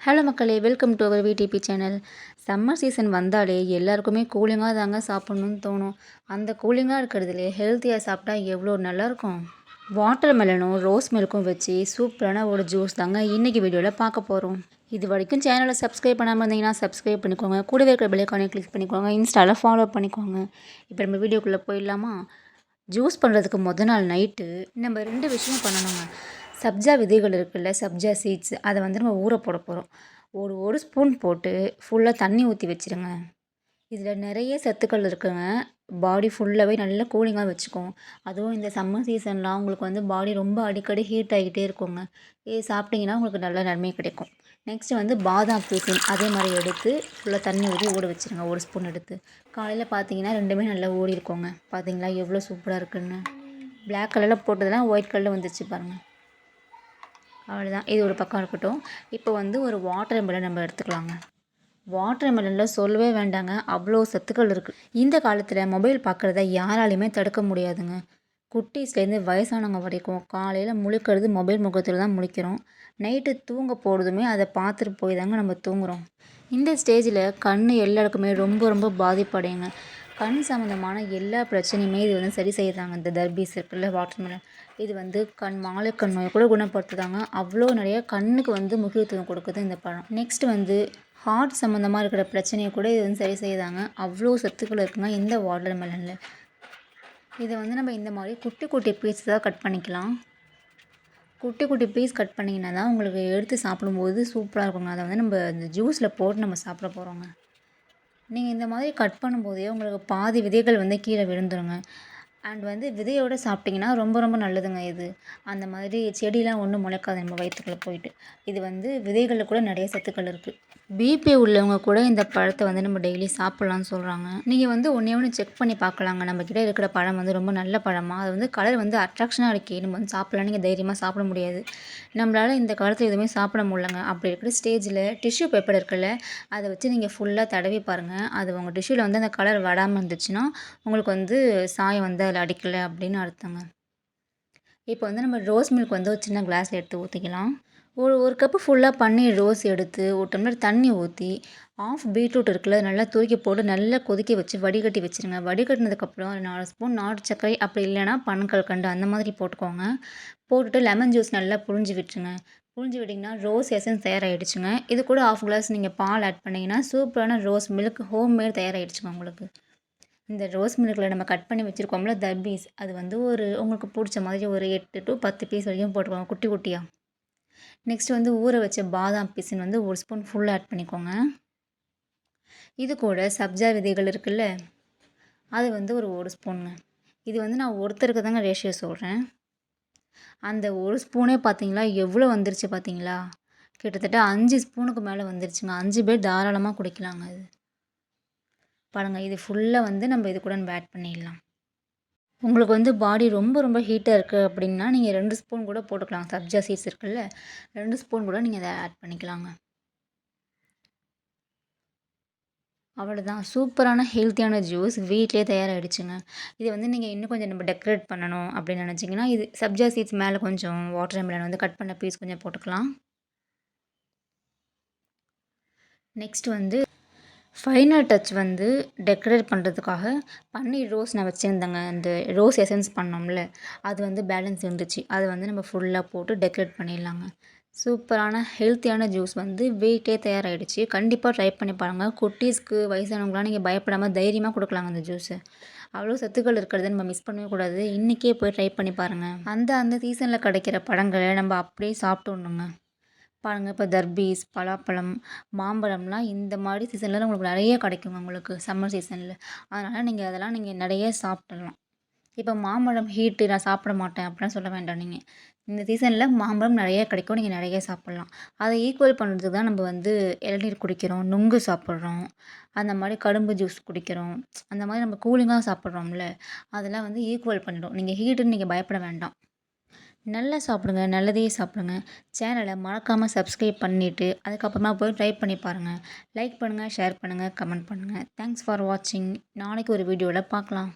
Hello மக்களே welcome to our VDP channel summer season வந்தாலே எல்லாருக்குமே கூலிங்காக தாங்க சாப்பிட்ணுன்னு தோணும். அந்த கூலிங்காக இருக்கிறதுலே ஹெல்த்தியாக சாப்பிட்டா எவ்வளோ நல்லாயிருக்கும்? வாட்டர் மெலனும் ரோஸ் மில்க்கும் வச்சு சூப்பரான ஒரு ஜூஸ் தாங்க இன்றைக்கி வீடியோவில் பார்க்க போகிறோம் இது வரைக்கும் சேனலை சப்ஸ்கிரைப் பண்ணாமல் இருந்தீங்கன்னா சப்ஸ்கிரைப் பண்ணிக்கோங்க. கூடவே இருக்கிற பெல்லைக்கானே கிளிக் பண்ணிக்கோங்க. இன்ஸ்டாவில் ஃபாலோ பண்ணிக்கோங்க. இப்போ நம்ம வீடியோக்குள்ளே போயிடலாமா? ஜூஸ் பண்ணுறதுக்கு முத நாள் நைட்டு நம்ம ரெண்டு விஷயம் பண்ணணுங்க. சப்ஜா விதைகள் இருக்குல்ல சப்ஜா சீட்ஸ் அதை வந்து நம்ம ஊற போட போகிறோம் ஒரு ஒரு ஸ்பூன் போட்டு ஃபுல்லாக தண்ணி ஊற்றி வச்சுருங்க. இதில் நிறைய சத்துக்கள் இருக்குங்க. பாடி ஃபுல்லாகவே நல்லா கூலிங்காக வச்சுக்கும். அதுவும் இந்த சம்மர் சீசன்லாம் உங்களுக்கு வந்து பாடி ரொம்ப அடிக்கடி ஹீட் ஆகிட்டே இருக்குங்க. இது சாப்பிட்டிங்கன்னா உங்களுக்கு நல்ல நன்மை கிடைக்கும். நெக்ஸ்ட்டு வந்து பாதாம் பீசன் அதே மாதிரி எடுத்து ஃபுல்லாக தண்ணி ஊற்றி ஓட வச்சுருங்க. ஒரு ஸ்பூன் எடுத்து. காலையில் பார்த்தீங்கன்னா ரெண்டுமே நல்லா ஓடி இருக்கோங்க பார்த்தீங்களா எவ்வளோ சூப்பராக இருக்குன்னு. பிளாக் கலரில் போட்டதெல்லாம் ஒயிட் கலரில் வந்துச்சு பாருங்கள் அவ்வளோதான் இது ஒரு பக்கம் இருக்கட்டும். இப்போ வந்து ஒரு வாட்டர் மெலன் நம்ம எடுத்துக்கலாங்க. வாட்டர் மெலனில் சொல்லவே வேண்டாங்க. அவ்வளோ சத்துக்கள் இருக்குது இந்த காலத்தில் மொபைல் பார்க்குறத யாராலையுமே தடுக்க முடியாதுங்க. குட்டீஸ்லேருந்து வயசானவங்க வரைக்கும் காலையில் முழிக்கிறது மொபைல் முகத்தில் தான் முழிக்கிறோம். நைட்டு தூங்க போகிறதுமே அதை பார்த்துட்டு போய் தாங்க நம்ம தூங்குகிறோம் இந்த ஸ்டேஜில் கண் எல்லாருக்குமே ரொம்ப ரொம்ப பாதிப்படையுங்க. கண் சம்மந்தமான எல்லா பிரச்சனையுமே இது வந்து சரி செய்கிறாங்க இந்த தர்பீஸ் இருக்குல்ல வாட்டர்மெலன் இது வந்து கண் மாலைக்கண் நோயை கூட குணப்படுத்துதாங்க அவ்வளோ நிறைய கண்ணுக்கு வந்து முக்கியத்துவம் கொடுக்குது இந்த பழம். நெக்ஸ்ட் வந்து ஹார்ட் சம்மந்தமாக இருக்கிற பிரச்சனையை கூட இது வந்து சரி செய்தாங்க அவ்வளோ சத்துக்கள் இருக்குங்க இந்த வாட்டர் மெலனில் இதை வந்து நம்ம இந்த மாதிரி குட்டி குட்டி பீஸஸாக கட் பண்ணிக்கலாம். குட்டி குட்டி பீஸ் கட் பண்ணிங்கன்னா தான் உங்களுக்கு எடுத்து சாப்பிடும்போது சூப்பராக இருக்குங்க. அதை வந்து நம்ம இந்த ஜூஸில் போட்டு நம்ம சாப்பிட போகிறோங்க நீங்கள் இந்த மாதிரி கட் பண்ணும்போதே உங்களுக்கு பாதி விதைகள் வந்து கீழே விழுந்துருங்க. அண்ட் வந்து விதையோடு சாப்பிட்டிங்கன்னா ரொம்ப ரொம்ப நல்லதுங்க இது. அந்த மாதிரி செடியெலாம் ஒன்றும் முளைக்காது நம்ம வயிற்றுக்குள்ளே போயிட்டு. இது வந்து விதைகளில் கூட நிறைய சத்துக்கள் இருக்குது பிபி உள்ளவங்க கூட இந்த பழத்தை வந்து நம்ம டெய்லி சாப்பிட்லான்னு சொல்கிறாங்க நீங்கள் வந்து ஒன்றே ஒன்று செக் பண்ணி பார்க்கலாங்க. நம்மக்கிட்ட இருக்கிற பழம் வந்து ரொம்ப நல்ல பழமாக அது வந்து கலர் வந்து அட்ராக்ஷனாக இருக்கே நம்ம வந்து சாப்பிட்லாம். நீங்கள் தைரியமாக சாப்பிட முடியாது. நம்மளால் இந்த காலத்தில் எதுவுமே சாப்பிட முடியலங்க. அப்படி இருக்கிற ஸ்டேஜில் டிஷ்யூ பேப்பர் இருக்குல்ல அதை வச்சு நீங்கள் ஃபுல்லாக தடவி பாருங்கள் அது உங்கள் டிஷ்யூவில் வந்து அந்த கலர் வடாமல் இருந்துச்சுன்னா உங்களுக்கு வந்து சாயம் வந்து அதில் அடிக்கலை அப்படின்னு அர்த்தங்க. இப்போ வந்து நம்ம ரோஸ் மில்க் வந்து ஒரு சின்ன கிளாஸில் எடுத்து ஊற்றிக்கலாம். ஒரு ஒரு கப்பு ஃபுல்லாக பன்னீர் ரோஸ் எடுத்து ஒரு டம்ளர் தண்ணி ஊற்றி ஆஃப் பீட்ரூட் இருக்குல்ல நல்லா தூக்கி போட்டு நல்லா கொதிக்க வச்சு வடிகட்டி வச்சுருங்க. வடிகட்டினதுக்கப்புறம் நாலு ஸ்பூன் நாட்டு சர்க்கரை அப்படி இல்லைன்னா பனங்கல்கண்டு அந்த மாதிரி போட்டுக்கோங்க. போட்டுட்டு லெமன் ஜூஸ் நல்லா புழிஞ்சு விட்டுருங்க. புழிஞ்சு விட்டிங்கன்னா ரோஸ் எசன்ஸ் தயாராகிடுச்சுங்க இது கூட ஆஃப் கிளாஸ் நீங்கள் பால் ஆட் பண்ணிங்கன்னா சூப்பரான ரோஸ் மில்க் ஹோம் மேட் தயாராகிடுச்சுங்க உங்களுக்கு. இந்த ரோஸ் மில்கில் நம்ம கட் பண்ணி வச்சுருக்கோம்ல தர்பீஸ் அது வந்து ஒரு உங்களுக்கு பிடிச்ச மாதிரி ஒரு எட்டு டு பத்து பீஸ் வரைக்கும் போட்டுக்கோங்க குட்டி குட்டியாக நெக்ஸ்ட் வந்து ஊற வச்ச பாதாம் பிசின் வந்து ஒரு ஸ்பூன் ஃபுல்லாக ஆட் பண்ணிக்கோங்க. இது கூட சப்ஜா விதைகள் இருக்குல்ல அது வந்து ஒரு ஒரு ஸ்பூனுங்க இது வந்து நான் ஒருத்தருக்கு தாங்க ரேஷியோ சொல்கிறேன் அந்த ஒரு ஸ்பூனே பார்த்தீங்களா எவ்வளோ வந்துருச்சு பார்த்தீங்களா கிட்டத்தட்ட அஞ்சு ஸ்பூனுக்கு மேலே வந்துருச்சுங்க. அஞ்சு பேர் தாராளமாக குடிக்கலாங்க அது. பாருங்கள் இது ஃபுல்லாக வந்து நம்ம இது கூட நம்ம ஆட் பண்ணிடலாம். உங்களுக்கு வந்து பாடி ரொம்ப ரொம்ப ஹீட்டாக இருக்குது அப்படின்னா நீங்கள் ரெண்டு ஸ்பூன் கூட போட்டுக்கலாம். சப்ஜா சீட்ஸ் இருக்குல்ல ரெண்டு ஸ்பூன் கூட நீங்கள் அதை ஆட் பண்ணிக்கலாங்க. அவ்வளோதான் சூப்பரான ஹெல்த்தியான ஜூஸ் வீட்டிலே தயாராகிடுச்சுங்க இது வந்து நீங்கள் இன்னும் கொஞ்சம் நம்ம டெக்கரேட் பண்ணணும் அப்படின்னு நினச்சிங்கன்னா இது சப்ஜா சீட்ஸ் மேலே கொஞ்சம் வாட்டர் மெலன் வந்து கட் பண்ண பீஸ் கொஞ்சம் போட்டுக்கலாம். நெக்ஸ்ட் வந்து ஃபைனல் டச் வந்து டெக்கரேட் பண்ணுறதுக்காக பன்னீர் ரோஸ் நான் வச்சுருந்தேங்க. அந்த ரோஸ் எசன்ஸ் பண்ணோம்ல அது வந்து பேலன்ஸ் இருந்துச்சு. அதை வந்து நம்ம ஃபுல்லாக போட்டு டெக்கரேட் பண்ணிடலாங்க. சூப்பரான ஹெல்த்தியான ஜூஸ் வந்து வீட்டே தயாராகிடுச்சு கண்டிப்பாக ட்ரை பண்ணி பாருங்கள் குட்டீஸ்க்கு வயசானவங்களாம் நீங்கள் பயப்படாமல் தைரியமாக கொடுக்கலாங்க அந்த ஜூஸு அவ்வளோ சத்துக்கள் இருக்கிறத நம்ம மிஸ் பண்ணவே கூடாது. இன்றைக்கே போய் ட்ரை பண்ணி பாருங்கள் அந்த அந்த சீசனில் கிடைக்கிற பழங்களை நம்ம அப்படியே சாப்பிட்டு பாருங்கள் இப்போ தர்பீஸ் பலாப்பழம் மாம்பழம்லாம் இந்த மாதிரி சீசனில் உங்களுக்கு நிறைய கிடைக்குங்க உங்களுக்கு சம்மர் சீசனில் அதனால் நீங்கள் அதெல்லாம் நீங்கள் நிறைய சாப்பிடலாம். இப்போ மாம்பழம் ஹீட்டு நான் சாப்பிட மாட்டேன் அப்படிலாம் சொல்ல வேண்டாம் நீங்கள் இந்த சீசனில் மாம்பழம் நிறைய கிடைக்கும் நீங்கள் நிறைய சாப்பிட்லாம். அதை ஈக்குவல் பண்ணுறதுக்கு தான் நம்ம வந்து இளநீர் குடிக்கிறோம் நுங்கு சாப்பிட்றோம் அந்த மாதிரி கரும்பு ஜூஸ் குடிக்கிறோம் அந்த மாதிரி நம்ம கூலிங்காக சாப்பிட்றோம்ல அதெல்லாம் வந்து ஈக்குவல் பண்ணிடும். நீங்கள் ஹீட்டுன்னு நீங்கள் பயப்பட வேண்டாம். நல்லா சாப்பிடுங்க நல்லதையே சாப்பிடுங்க. சேனலை மறக்காமல் சப்ஸ்கிரைப் பண்ணிவிட்டு அதுக்கப்புறமா போய் ட்ரை பண்ணி பாருங்கள் லைக் பண்ணுங்கள் ஷேர் பண்ணுங்கள் கமெண்ட் பண்ணுங்கள் தேங்க்ஸ் ஃபார் வாட்சிங் நாளைக்கு ஒரு வீடியோவில் பார்க்கலாம்.